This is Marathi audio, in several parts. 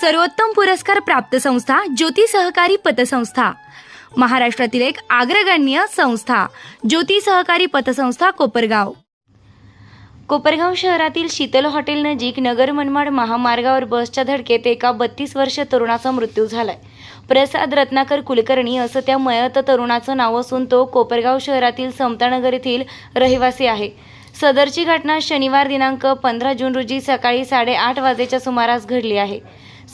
सर्वोत्तम पुरस्कार प्राप्त संस्था ज्योती सहकारी पतसंस्था. महाराष्ट्रातील एक अग्रगण्य संस्था ज्योती सहकारी पतसंस्था कोपरगाव. कोपरगाव शहरातील शीतल हॉटेल नजीक नगर मनमाड महामार्गावर बसच्या धडकेत एका बत्तीस वर्ष तरुणाचा मृत्यू झालाय. प्रसाद रत्नाकर कुलकर्णी असं त्या मयत तरुणाचं नाव असून तो कोपरगाव शहरातील समतानगर येथील रहिवासी आहे. सदरची घटना शनिवार दिनांक पंधरा जून रोजी सकाळी साडेआठ वाजेच्या सुमारास घडली आहे.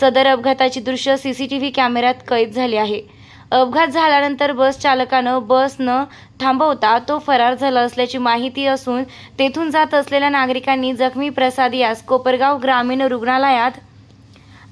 सदर अपघाताची दृश्य सीसीटीव्ही कॅमेऱ्यात कैद झाली आहे. अपघात झाल्यानंतर बस चालकानं बस न थांबवता तो फरार झाला असल्याची माहिती असून तेथून जात असलेल्या नागरिकांनी जखमी प्रसाद यास कोपरगाव ग्रामीण रुग्णालयात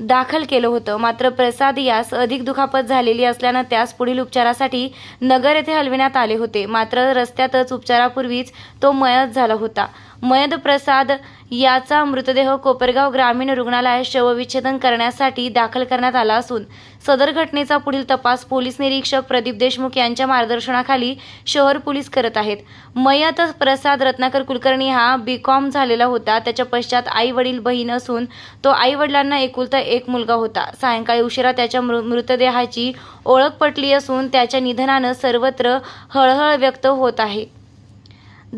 दाखल केलं होतं. मात्र प्रसाद यास अधिक दुखापत झालेली असल्यानं त्यास पुढील उपचारासाठी नगर येथे हलविण्यात आले होते. मात्र रस्त्यातच उपचारापूर्वीच तो मयत झाला होता. मयद प्रसाद याचा मृतदेह कोपरगाव ग्रामीण रुग्णालयात शवविच्छेदन करण्यासाठी दाखल करण्यात आला असून सदर घटनेचा पुढील तपास पोलीस निरीक्षक प्रदीप देशमुख यांच्या मार्गदर्शनाखाली शहर पोलीस करत आहेत. मयत प्रसाद रत्नाकर कुलकर्णी हा बी कॉम झालेला होता. त्याच्या पश्चात आई वडील बहीण असून तो आई वडिलांना एकुलता एक मुलगा होता. सायंकाळी उशिरा त्याच्या मृ मृतदेहाची ओळख पटली असून त्याच्या निधनानं सर्वत्र हळहळ व्यक्त होत आहे.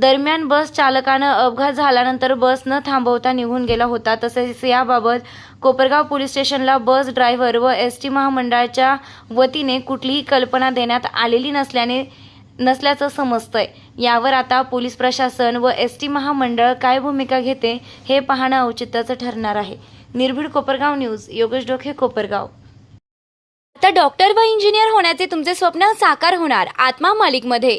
दरम्यान बस चालकानं अपघात झाल्यानंतर बस न थांबवता निघून गेला होता. तसेच याबाबत कोपरगाव पोलीस स्टेशनला बस ड्रायव्हर व एस टी महामंडळाच्या वतीने कुठलीही कल्पना देण्यात आलेली नसल्याने नसल्याचं समजतंय. यावर आता पोलीस प्रशासन व एस टी महामंडळ काय भूमिका घेते हे पाहणं औचित्याचं ठरणार आहे. निर्भीड कोपरगाव न्यूज योगेश डोखे कोपरगाव. आता डॉक्टर व इंजिनियर होण्याचे तुमचे स्वप्न साकार होणार आत्मा मालिकमध्ये.